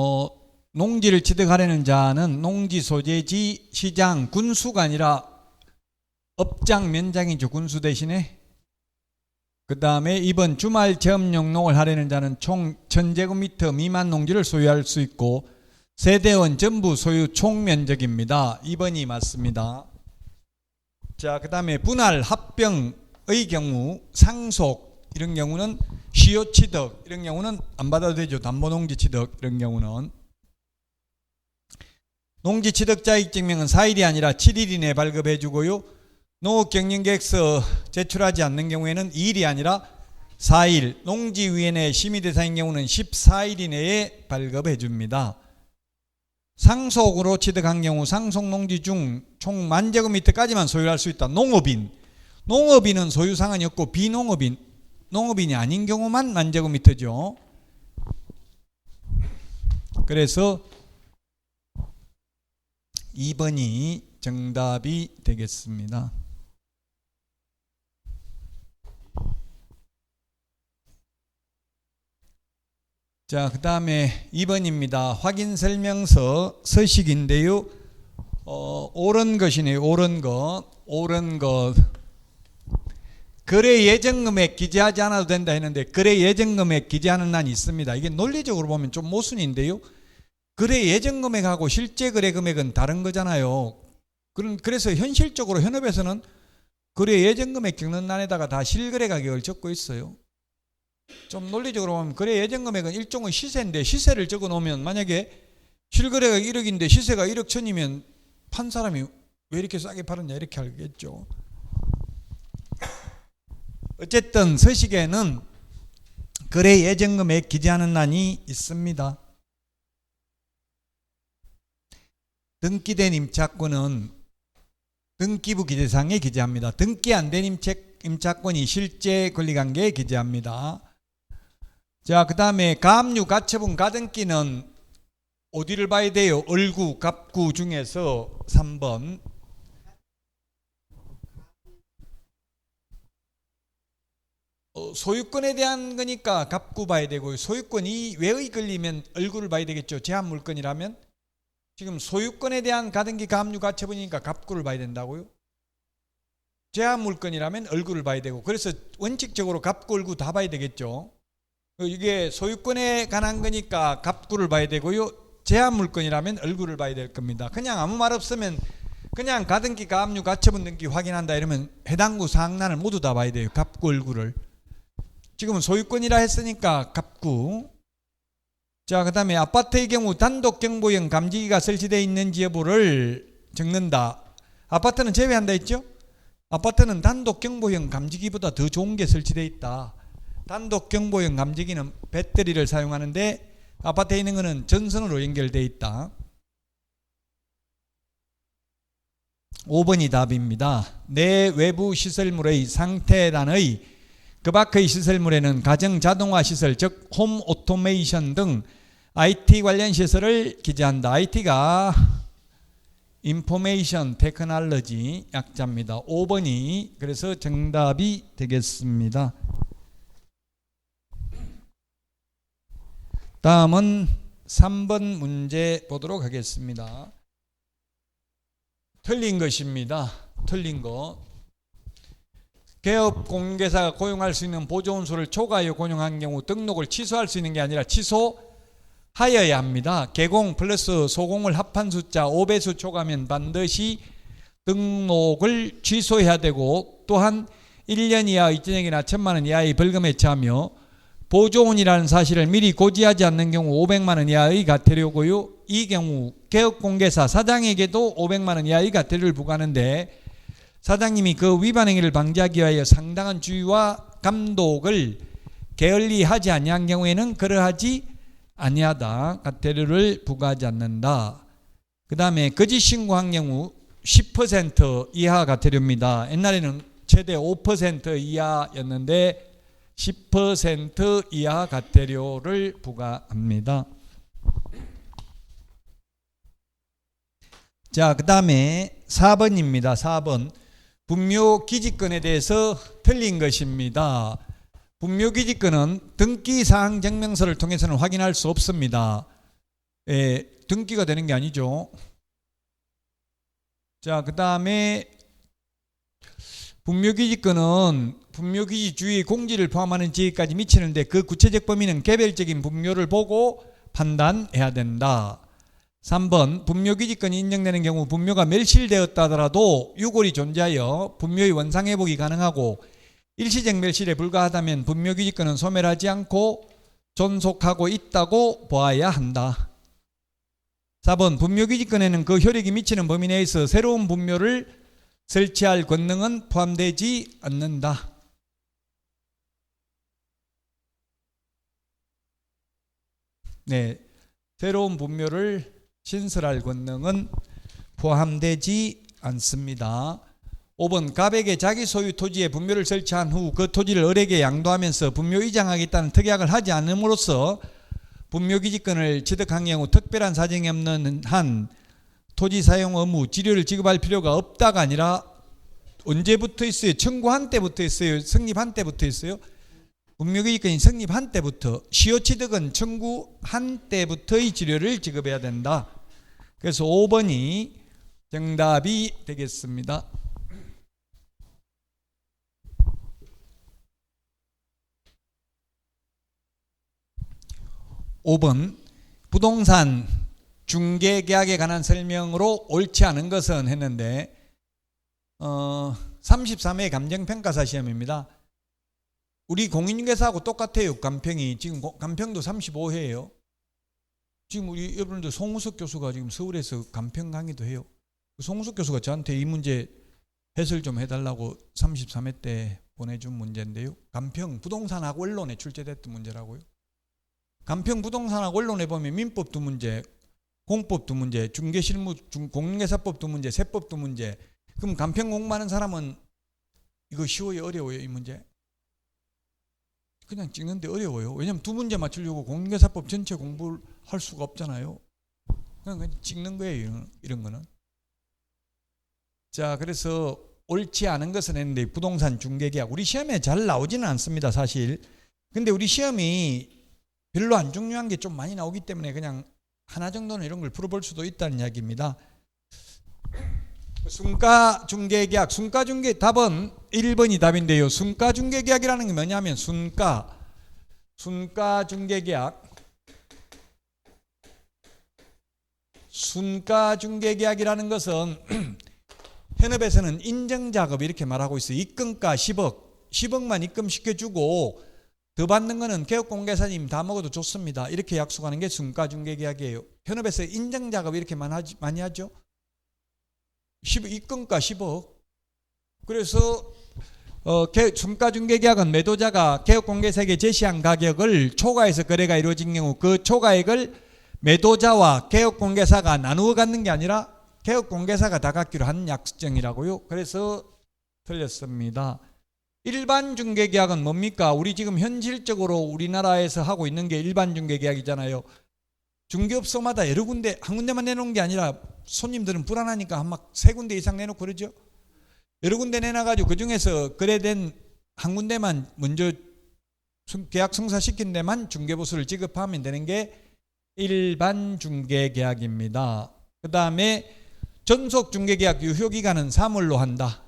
어, 농지를 취득하려는 자는 농지 소재지 시장 군수가 아니라 업장 면장이죠 군수 대신에 그 다음에 이번 주말 체험용 농을 하려는 자는 총 1000제곱미터 미만 농지를 소유할 수 있고 세대원 전부 소유 총 면적입니다. 2번이 맞습니다. 자, 그 다음에 분할 합병의 경우 상속 이런 경우는 시효 취득 이런 경우는 안 받아도 되죠. 담보 농지 취득 이런 경우는 농지 취득자익 증명은 4일이 아니라 7일 이내에 발급해 주고요. 농업 경영 계획서 제출하지 않는 경우에는 2일이 아니라 4일, 농지위원회 심의 대상인 경우는 14일 이내에 발급해 줍니다. 상속으로 취득한 경우 상속 농지 중 총 만제곱미터까지만 소유할 수 있다. 농업인. 농업인은 소유 상한이 없고 비농업인, 농업인이 아닌 경우만 만 제곱미터죠. 그래서 2번이 정답이 되겠습니다. 자, 그 다음에 2번입니다. 확인 설명서 서식인데요. 어, 옳은 것이네요. 옳은 것. 옳은 것. 거래 예정 금액 기재하지 않아도 된다 했는데 거래 예정 금액 기재하는 난이 있습니다. 이게 논리적으로 보면 좀 모순인데요. 거래 예정 금액하고 실제 거래 금액은 다른 거잖아요. 그래서 현실적으로 현업에서는 거래 예정 금액 적는 난에다가 다 실거래 가격을 적고 있어요. 좀 논리적으로 보면 거래 예정 금액은 일종의 시세인데 시세를 적어 놓으면 만약에 실거래가 1억인데 시세가 1억 천이면 판 사람이 왜 이렇게 싸게 팔았냐 이렇게 알겠죠. 어쨌든 서식에는 거래 예정 금액 기재하는 난이 있습니다. 등기된 임차권은 등기부 기재상에 기재합니다. 등기 안 된 임차권이 실제 권리관계에 기재합니다. 자, 그 다음에 가압류, 가처분, 가등기는 어디를 봐야 돼요? 얼구, 갑구 중에서 3번. 소유권에 대한 거니까 갑구 봐야 되고 소유권이 외의 걸리면 얼굴을 봐야 되겠죠. 제한 물건이라면 지금 소유권에 대한 가등기 가압류 가처분이니까 갑구를 봐야 된다고요. 제한 물건이라면 얼굴을 봐야 되고 그래서 원칙적으로 갑구 얼굴 다 봐야 되겠죠. 이게 소유권에 관한 거니까 갑구를 봐야 되고요. 제한 물건이라면 얼굴을 봐야 될 겁니다. 그냥 아무 말 없으면 그냥 가등기 가압류 가처분 등기 확인한다 이러면 해당구 사항란을 모두 다 봐야 돼요. 갑구 얼굴을. 지금은 소유권이라 했으니까 갑구. 자, 그 다음에 아파트의 경우 단독 경보형 감지기가 설치되어 있는 지 여부를 적는다. 아파트는 제외한다 했죠? 아파트는 단독 경보형 감지기보다 더 좋은 게 설치되어 있다. 단독 경보형 감지기는 배터리를 사용하는데 아파트에 있는 것은 전선으로 연결되어 있다. 5번이 답입니다. 내 외부 시설물의 상태란의 그 밖의 시설물에는 가정 자동화 시설 즉 홈 오토메이션 등 IT 관련 시설을 기재한다. IT가 인포메이션 테크놀로지 약자입니다. 5번이 그래서 정답이 되겠습니다. 다음은 3번 문제 보도록 하겠습니다. 틀린 것입니다. 틀린 것. 개업 공개사가 고용할 수 있는 보조원소를 초과하여 고용한 경우 등록을 취소할 수 있는 게 아니라 취소하여야 합니다. 개공 플러스 소공을 합한 숫자 5배수 초과하면 반드시 등록을 취소해야 되고 또한 1년 이하 이전액이나 천만 원 이하의 벌금에 처하며 보조원이라는 사실을 미리 고지하지 않는 경우 500만 원 이하의 과태료고요. 이 경우 개업공개사 사장에게도 500만 원 이하의 과태료를 부과하는데 사장님이 그 위반 행위를 방지하기 위하여 상당한 주의와 감독을 게을리 하지 아니한 경우에는 그러하지 아니하다. 과태료를 부과하지 않는다. 그 다음에 거짓 신고한 경우 10% 이하 과태료입니다. 옛날에는 최대 5% 이하였는데 10% 이하 과태료를 부과합니다. 자, 그 다음에 4번입니다. 4번. 분묘 기지권에 대해서 틀린 것입니다. 분묘 기지권은 등기 사항 증명서를 통해서는 확인할 수 없습니다. 에, 등기가 되는 게 아니죠. 자, 그 다음에 분묘 기지권은 분묘 기지 주의 공지를 포함하는 지역까지 미치는데 그 구체적 범위는 개별적인 분묘를 보고 판단해야 된다. 3번 분묘기지권이 인정되는 경우 분묘가 멸실되었다 하더라도 유골이 존재하여 분묘의 원상회복이 가능하고 일시적 멸실에 불과하다면 분묘기지권은 소멸하지 않고 존속하고 있다고 보아야 한다. 4번 분묘기지권에는 그 효력이 미치는 범위 내에서 새로운 분묘를 설치할 권능은 포함되지 않는다. 네, 새로운 분묘를 신설할 권능은 포함되지 않습니다. 5번 갑에게 자기 소유 토지에 분묘를 설치한 후 그 토지를 을에게 양도하면서 분묘 이장하겠다는 특약을 하지 않음으로써 분묘 기지권을 취득한 경우 특별한 사정이 없는 한 토지 사용 의무 지료를 지급할 필요가 없다가 아니라 언제부터 있어요? 청구한 때부터 있어요? 성립한 때부터 있어요? 분묘 기지권이 성립한 때부터 시효 취득은 청구한 때부터의 지료를 지급해야 된다. 그래서 5번이 정답이 되겠습니다. 5번 부동산 중개 계약에 관한 설명으로 옳지 않은 것은 했는데 어 33회 감정평가사 시험입니다. 우리 공인중개사하고 똑같아요. 감평이 지금 고- 감평도 35회예요. 지금 우리 여러분들 송우석 교수가 지금 서울에서 감평 강의도 해요. 그 송우석 교수가 저한테 이 문제 해설 좀 해달라고 33회 때 보내준 문제인데요. 감평 부동산하고 언론에 출제됐던 문제라고요. 간평 부동산하고 언론에 보면 민법 두 문제, 공법 두 문제, 중개실무 중, 공인회사법 두 문제, 세법 두 문제. 그럼 간평 공부하는 사람은 이거 쉬워요, 어려워요, 이 문제? 그냥 찍는데 어려워요. 왜냐면 두 문제 맞추려고 공인회사법 전체 공부를 할 수가 없잖아요. 그냥 그냥 찍는 거예요, 이런, 이런 거는. 자, 그래서 옳지 않은 것은 했는데 부동산 중개계약 우리 시험에 잘 나오지는 않습니다, 사실. 근데 우리 시험이 별로 안 중요한 게 좀 많이 나오기 때문에 그냥 하나 정도는 이런 걸 풀어볼 수도 있다는 이야기입니다. 순가 중개 계약, 순가 중개 답은 1번이 답인데요. 순가 중개 계약이라는 게 뭐냐면 순가, 순가 중개 계약, 순가 중개 계약이라는 것은 현업에서는 인정 작업 이렇게 말하고 있어요. 입금가 10억, 10억만 입금시켜 주고 더 받는 거는 개업 공개사님 다 먹어도 좋습니다. 이렇게 약속하는 게 순가 중개 계약이에요. 현업에서 인정 작업 이렇게 많이, 하지, 많이 하죠. 10, 입금가 10억. 그래서 어, 개, 순가중개계약은 매도자가 개업공개사에게 제시한 가격을 초과해서 거래가 이루어진 경우 그 초과액을 매도자와 개업공개사가 나누어 갖는 게 아니라 개업공개사가 다 갖기로 한 약정이라고요. 그래서 틀렸습니다. 일반 중개계약은 뭡니까? 우리 지금 현실적으로 우리나라에서 하고 있는 게 일반 중개계약이잖아요. 중개업소마다 여러 군데 한 군데만 내놓은 게 아니라 손님들은 불안하니까 한 막 세 군데 이상 내놓고 그러죠. 여러 군데 내놔가지고 그 중에서 거래된 한 군데만 먼저 계약 성사시킨 데만 중개보수를 지급하면 되는 게 일반 중개계약입니다. 그 다음에 전속 중개계약 유효기간은 3월로 한다.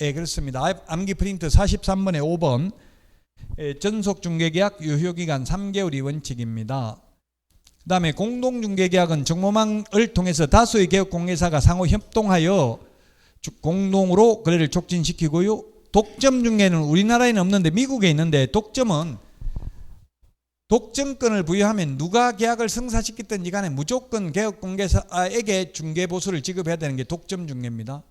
예, 그렇습니다. 암기 프린트 43번에 5번 예, 전속 중개계약 유효기간 3개월이 원칙입니다. 그 다음에 공동중개계약은 정모망을 통해서 다수의 개업공개사가 상호 협동하여 공동으로 거래를 촉진시키고요. 독점 중개는 우리나라에는 없는데 미국에 있는데 독점은 독점권을 부여하면 누가 계약을 성사시켰든지 간에 무조건 개업공개사에게 중개보수를 지급해야 되는 게 독점 중개입니다.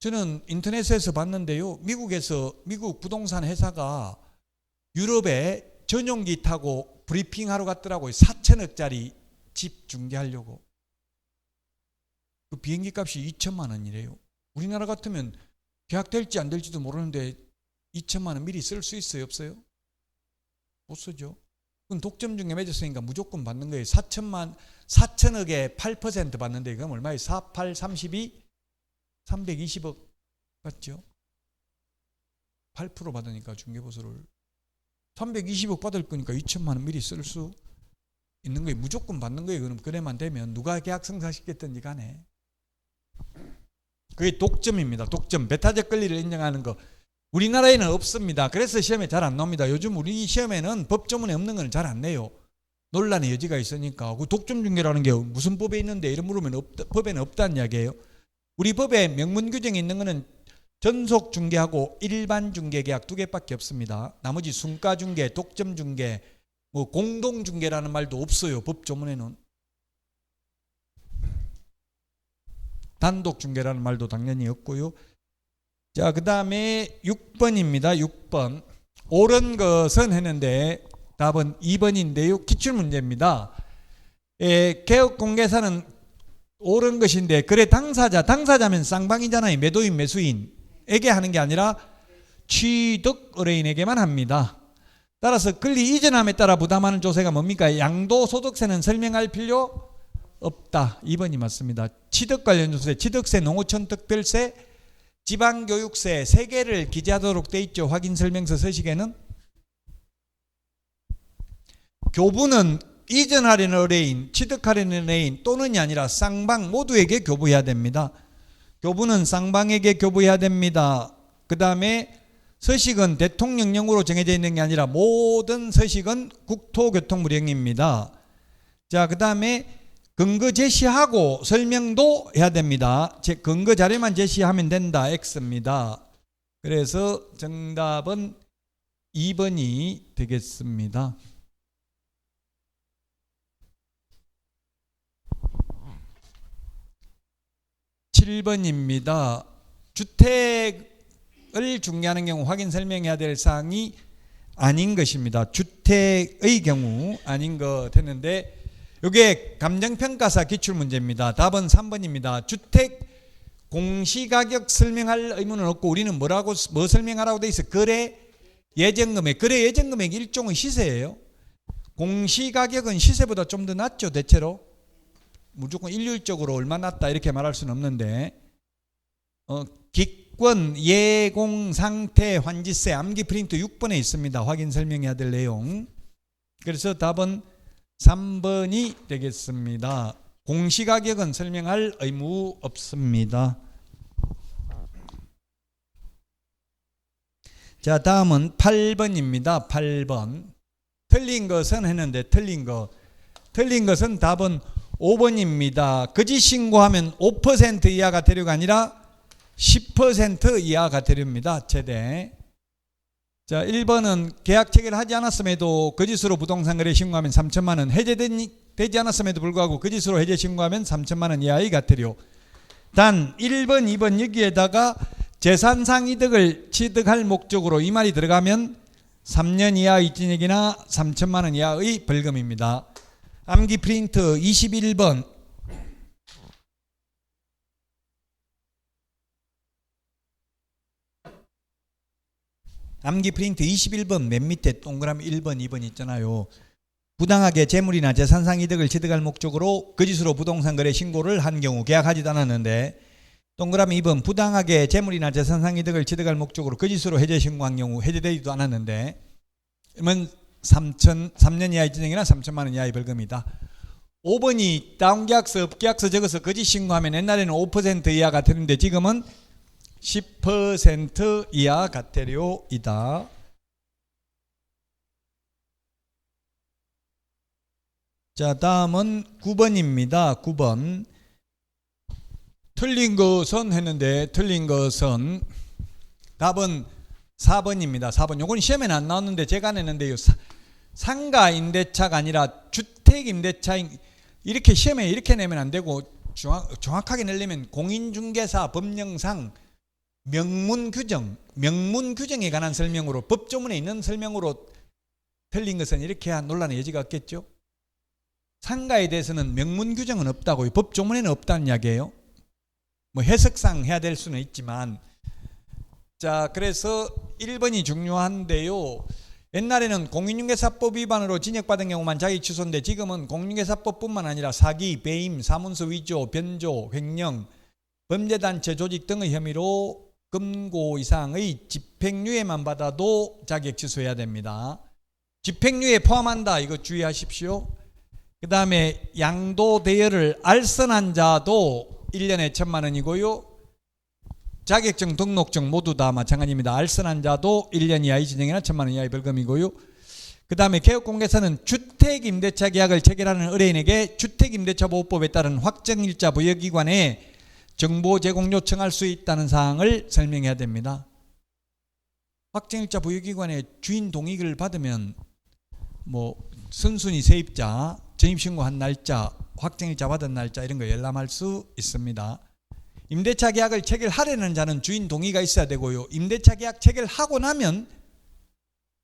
저는 인터넷에서 봤는데요. 미국에서 미국 부동산 회사가 유럽에 전용기 타고 브리핑하러 갔더라고요. 4천억짜리 집 중개하려고. 그 비행기 값이 2천만 원이래요. 우리나라 같으면 계약될지 안 될지도 모르는데 2천만 원 미리 쓸 수 있어요, 없어요? 못 쓰죠. 그건 독점 중에 맺었으니까 무조건 받는 거예요. 4천만 4천억에 8% 받는데 그럼 얼마예요? 4, 8, 32 320억 맞죠? 8% 받으니까 중개보수를 320억 받을 거니까 2천만 원 미리 쓸 수 있는 거예요. 무조건 받는 거예요. 그럼 그래만 되면 누가 계약 성사시켰든지 간에 그게 독점입니다. 독점. 배타적 권리를 인정하는 거. 우리나라에는 없습니다. 그래서 시험에 잘 안 나옵니다. 요즘 우리 시험에는 법조문에 없는 건 잘 안 내요. 논란의 여지가 있으니까 그 독점 중개라는 게 무슨 법에 있는데 이런 물으면 없, 법에는 없다는 이야기예요. 우리 법에 명문 규정에 있는 거는 전속 중개하고 일반 중개 계약 두 개밖에 없습니다. 나머지 순가 중개, 독점 중개, 뭐 공동 중개라는 말도 없어요. 법조문에는 단독 중개라는 말도 당연히 없고요. 자, 그다음에 6번입니다. 6번. 옳은 것은 했는데 답은 2번인데요. 기출 문제입니다. 에, 개업 공개사는 옳은 것인데 그래 당사자 당사자면 쌍방이잖아요. 매도인 매수 인에게 하는 게 아니라 취득 의뢰인에게만 합니다. 따라서 권리 이전함에 따라 부담하는 조세가 뭡니까? 양도소득세는 설명할 필요 없다. 2번이 맞습니다. 취득 관련 조세, 취득세, 농어촌 특별세, 지방교육세 세 개를 기재하도록 돼 있죠. 확인 설명서 서식에는 교부는 이전하려는 의뢰인, 취득하려는 의뢰인 또는이 아니라 쌍방 모두에게 교부해야 됩니다. 교부는 쌍방에게 교부해야 됩니다. 그 다음에 서식은 대통령령으로 정해져 있는 게 아니라 모든 서식은 국토교통부령입니다. 자, 그 다음에 근거 제시하고 설명도 해야 됩니다. 제 근거 자료만 제시하면 된다. X입니다. 그래서 정답은 2번이 되겠습니다. 7번입니다. 주택을 중개하는 경우 확인 설명해야 될 사항이 아닌 것입니다. 주택의 경우 아닌 것 했는데 이게 감정평가사 기출 문제입니다. 답은 3번입니다. 주택 공시가격 설명할 의무는 없고 우리는 뭐라고 뭐 설명하라고 돼 있어? 거래 예정금액. 거래 예정금액 일종의 시세예요. 공시가격은 시세보다 좀 더 낮죠, 대체로. 무조건 일률적으로 얼마 낮다 이렇게 말할 수는 없는데 어, 기권 예공 상태 환지세 암기 프린트 6번에 있습니다. 확인 설명해야 될 내용. 그래서 답은 3번이 되겠습니다. 공시가격은 설명할 의무 없습니다. 자, 다음은 8번입니다. 8번. 틀린 것은 했는데 틀린 것. 틀린 것은 답은 5번입니다. 거짓 신고하면 5% 이하가 되려가 아니라 10% 이하가 되렵니다. 최대. 자, 1번은 계약 체결을 하지 않았음에도 거짓으로 부동산 거래 신고하면 3천만 원, 해제되지 않았음에도 불구하고 거짓으로 해제 신고하면 3천만 원 이하의 가태료. 단 1번, 2번 여기에다가 재산상 이득을 취득할 목적으로 이 말이 들어가면 3년 이하 이진액이나 3천만 원 이하의 벌금입니다. 암기 프린트 21번 암기 프린트 21번 맨 밑에 동그라미 1번 2번 있잖아요. 부당하게 재물이나 재산상 이득을 취득할 목적으로 거짓으로 부동산 거래 신고를 한 경우 계약하지도 않았는데 동그라미 2번 부당하게 재물이나 재산상 이득을 취득할 목적으로 거짓으로 해제 신고한 경우 해제되지도 않았는데 그러면 3천 3년 이하의 진행이나 3천만 원 이하의 벌금이다. 5번이 다운계약서, 업계약서 적어서 거짓 신고하면 옛날에는 5% 이하가 되는데 지금은 10% 이하 가태료이다. 자, 다음은 9번입니다. 9번. 틀린 것은 했는데 틀린 것은 답은 4번입니다. 4번. 요건 시험에는 안 나왔는데 제가 냈는데요. 사- 상가 임대차가 아니라 주택 임대차 이렇게 시험에 이렇게 내면 안 되고 정확, 정확 하게 내려면 공인중개사 법령상 명문 규정, 명문 규정에 관한 설명으로 법조문에 있는 설명으로 틀린 것은 이렇게 한 논란의 여지가 없겠죠. 상가에 대해서는 명문 규정은 없다고요. 법조문에는 없다는 이야기예요. 뭐 해석상 해야 될 수는 있지만 자, 그래서 1번이 중요한데요. 옛날에는 공인중개사법 위반으로 징역받은 경우만 자기 취소인데 지금은 공인중개사법뿐만 아니라 사기, 배임, 사문서 위조, 변조, 횡령, 범죄단체 조직 등의 혐의로 금고 이상의 집행유예만 받아도 자격 취소해야 됩니다. 집행유예 포함한다. 이거 주의하십시오. 그 다음에 양도 대여를 알선한 자도 1년에 천만 원이고요. 자격증, 등록증 모두 다 마찬가지입니다. 알선한 자도 1년 이하의 진행이나 천만 원 이하의 벌금이고요. 그 다음에 개업공개사는 주택임대차 계약을 체결하는 의뢰인에게 주택임대차보호법에 따른 확정일자 부여기관에 정보 제공 요청할 수 있다는 사항을 설명해야 됩니다. 확정일자 부여기관에 주인 동의를 받으면 뭐 선순위 세입자, 전입신고한 날짜, 확정일자 받은 날짜 이런 거 열람할 수 있습니다. 임대차 계약을 체결하려는 자는 주인 동의가 있어야 되고요. 임대차 계약 체결하고 나면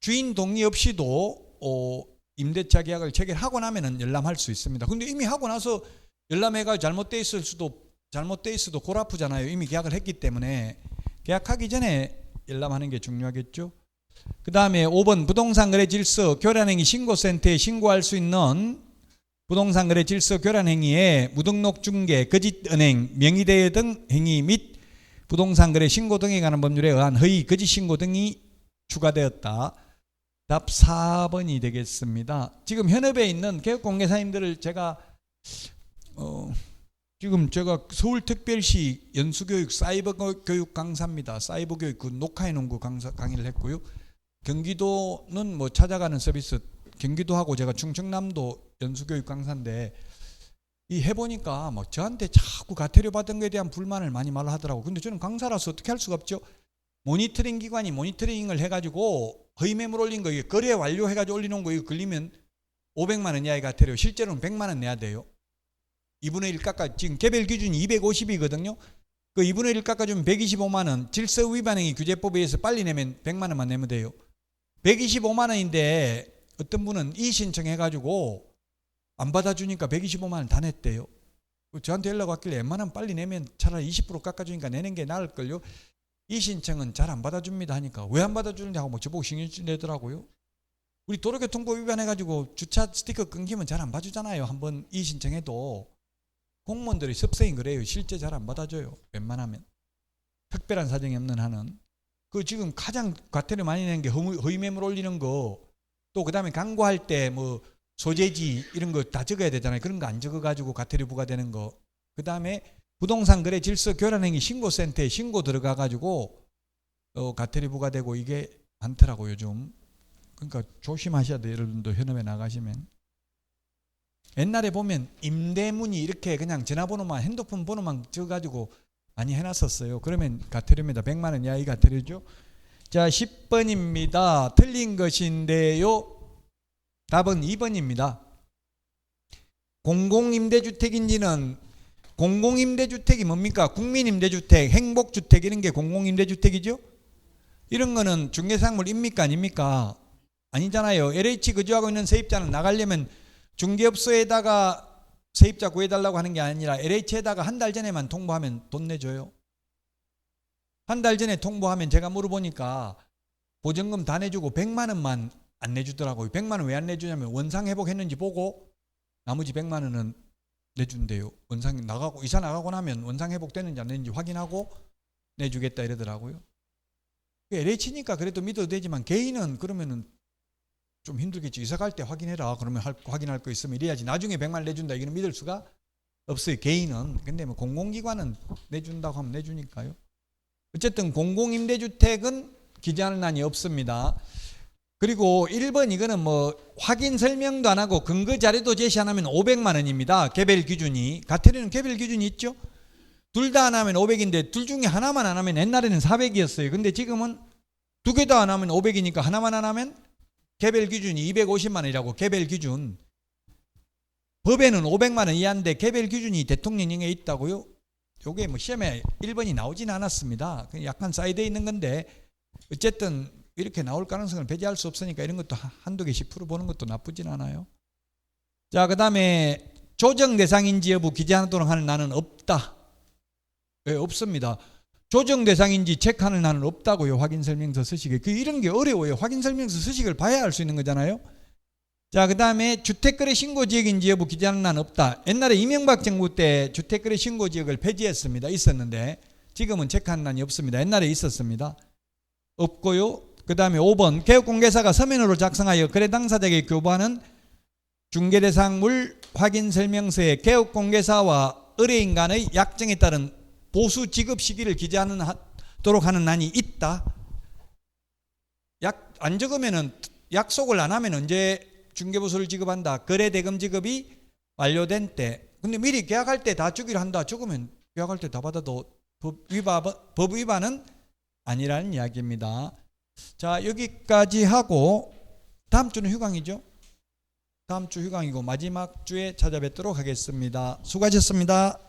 주인 동의 없이도 어, 임대차 계약을 체결하고 나면은 열람할 수 있습니다. 근데 이미 하고 나서 열람해가 잘못돼 있을 수도 잘못돼 있어도 골 아프잖아요. 이미 계약을 했기 때문에 계약하기 전에 열람하는 게 중요하겠죠. 그 다음에 5번 부동산 거래 질서 교란행위 신고센터에 신고할 수 있는 부동산 거래 질서 교란 행위에 무등록 중개, 거짓 은행, 명의대여 등 행위 및 부동산 거래 신고 등에 관한 법률에 의한 허위, 거짓 신고 등이 추가되었다. 답 4번이 되겠습니다. 지금 현업에 있는 개업공개사님들을 제가 어, 지금 제가 서울특별시 연수교육 사이버 교육 강사입니다. 사이버 교육 그 녹화해 놓은 거 강사 강의를 했고요. 경기도는 뭐 찾아가는 서비스 경기도하고 제가 충청남도 연수교육 강사인데 이 해보니까 뭐 저한테 자꾸 가태료 받은 거에 대한 불만을 많이 말하더라고. 근데 저는 강사라서 어떻게 할 수가 없죠. 모니터링 기관이 모니터링을 해가지고 허위 매물 올린 거 이게 거래 완료해가지고 올리는 거 이거 걸리면 500만 원 이하의 가태료 실제로는 100만 원 내야 돼요. 2분의 1 깎아 지금 개별 기준이 250이거든요. 그 2분의 1 깎아주면 125만 원. 질서 위반 행위 규제법에 의해서 빨리 내면 100만 원만 내면 돼요. 125만 원인데 어떤 분은 이 신청해가지고 안 받아주니까 125만 원 다 냈대요. 그 저한테 연락 왔길래 웬만하면 빨리 내면 차라리 20% 깎아주니까 내는 게 나을걸요. 이 신청은 잘 안 받아줍니다 하니까 왜 안 받아주느냐 하고 뭐 저보고 신경 내더라고요. 우리 도로교통법 위반해가지고 주차 스티커 끊기면 잘 안 봐주잖아요. 한번 이 신청해도 공무원들이 습성이 그래요. 실제 잘 안 받아줘요. 웬만하면 특별한 사정이 없는 한은 그 지금 가장 과태료 많이 내는 게 허위, 허위 매물 올리는 거 또 그 다음에 광고할 때뭐 소재지 이런 거 다 적어야 되잖아요. 그런 거 안 적어가지고 과태료 부과되는 거. 그 다음에 부동산 거래 질서 교란행위 신고센터에 신고 들어가가지고 어, 가태료 부과되고 이게 많더라고 요즘. 그러니까 조심하셔야 돼요. 여러분도 현업에 나가시면. 옛날에 보면 임대문이 이렇게 그냥 전화번호만 핸드폰 번호만 적어가지고 많이 해놨었어요. 그러면 가태료입니다. 100만 원 이하의 가태료죠. 자 10번입니다. 틀린 것인데요. 답은 2번입니다. 공공임대주택인지는 공공임대주택이 뭡니까? 국민임대주택, 행복주택 이런 게 공공임대주택이죠? 이런 거는 중개상물입니까? 아닙니까? 아니잖아요. LH 거주하고 있는 세입자는 나가려면 중개업소에다가 세입자 구해달라고 하는 게 아니라 LH에다가 한 달 전에만 통보하면 돈 내줘요. 한 달 전에 통보하면 제가 물어보니까 보증금 다 내주고 100만 원만 안 내주더라고요. 100만 원 왜 안 내주냐면 원상 회복했는지 보고 나머지 100만 원은 내준대요. 원상 나가고 이사 나가고 나면 원상 회복됐는지 안 됐는지 확인하고 내주겠다 이러더라고요. LH니까 그래도 믿어도 되지만 개인은 그러면은 좀 힘들겠지. 이사 갈 때 확인해라. 그러면 할, 확인할 거 있으면 이래야지. 나중에 100만 내준다. 이거는 믿을 수가 없어요. 개인은. 근데 뭐 공공기관은 내준다고 하면 내주니까요. 어쨌든 공공임대주택은 기재하는 난이 없습니다. 그리고 1번 이거는 뭐 확인 설명도 안 하고 근거 자료도 제시 안 하면 500만 원입니다. 개별 기준이. 가태료는 개별 기준이 있죠. 둘 다 안 하면 500인데 둘 중에 하나만 안 하면 옛날에는 400이었어요. 근데 지금은 두 개 다 안 하면 500이니까 하나만 안 하면 개별 기준이 250만 원이라고 개별 기준. 법에는 500만 원 이하인데 개별 기준이 대통령령에 있다고요? 요게 뭐 시험에 1번이 나오진 않았습니다. 약간 사이드에 있는 건데 어쨌든 이렇게 나올 가능성을 배제할 수 없으니까 이런 것도 한두 개씩 풀어보는 것도 나쁘진 않아요. 자, 그 다음에 조정 대상인지 여부 기재하도록 하는 나는 없다. 왜 없습니다. 조정 대상인지 체크하는 나는 없다고요. 확인 설명서 서식에. 그 이런 게 어려워요. 확인 설명서 서식을 봐야 알 수 있는 거잖아요. 자, 그 다음에 주택거래 신고 지역인지 여부 기재하는 나는 없다. 옛날에 이명박 정부 때 주택거래 신고 지역을 폐지했습니다. 있었는데 지금은 체크하는 난이 없습니다. 옛날에 있었습니다. 없고요. 그 다음에 5번 개업공개사가 서면으로 작성하여 거래 당사자에게 교부하는 중개대상물 확인 설명서에 개업 공개사와 의뢰인 간의 약정에 따른 보수 지급 시기를 기재하도록 하는 난이 있다. 약 안 적으면은 약속을 안 하면 언제 중개보수를 지급한다. 거래 대금 지급이 완료된 때. 근데 미리 계약할 때 다 주기로 한다. 적으면 계약할 때 다 받아도 법 위반 법 위반은 아니라는 이야기입니다. 자 여기까지 하고 다음 주는 휴강이죠. 다음 주 휴강이고 마지막 주에 찾아뵙도록 하겠습니다. 수고하셨습니다.